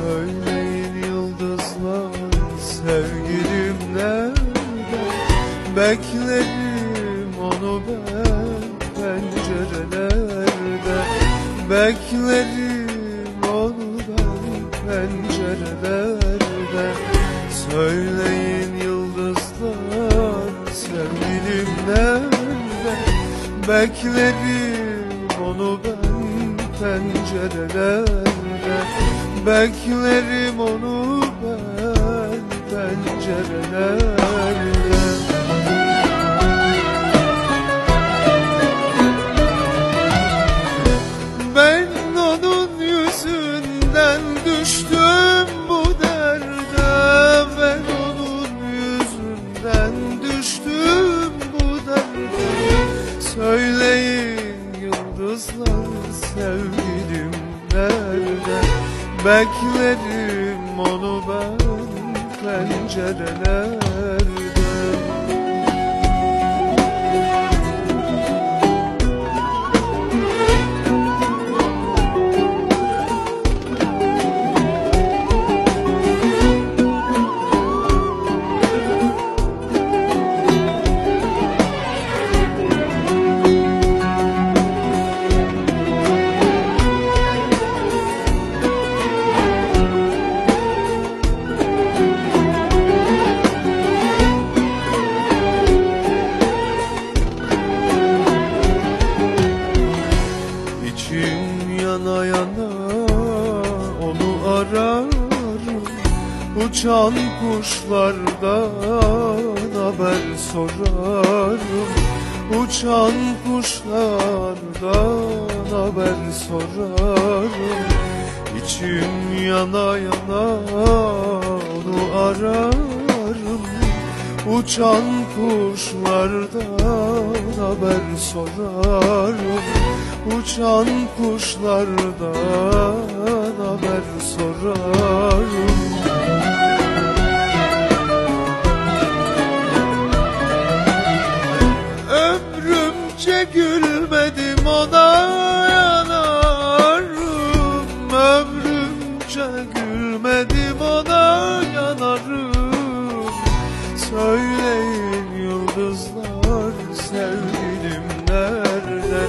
Söyleyin yıldızlar sevgilim nerede? Beklerim onu ben pencerelerde Beklerim onu ben pencerelerde Söyleyin yıldızlar sevgilim nerede? Beklerim onu ben pencerelerde Beklerim onu ben pencerelerde Ben onun yüzünden düştüm bu derde. Ben onun yüzünden düştüm bu derde. Söyleyin yıldızlar sevgilim nerede Beklerim onu ben pencerelerde Uçan kuşlardan haber sorarım. Uçan kuşlardan haber sorarım. İçim yana yana onu ararım. Uçan kuşlardan haber sorarım. Uçan kuşlardan haber sorarım Ömrümce gülmedim ona yanarım. Ömrümce gülmedim ona yanarım. Söyleyin yıldızlar sevgilim nerede?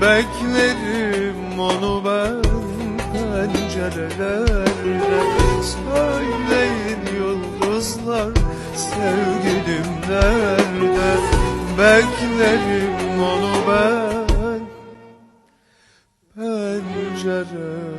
Beklerim onu ben pencerelerde. Söyleyin yıldızlar sevgilim nerede beklerim onu ben. Pencere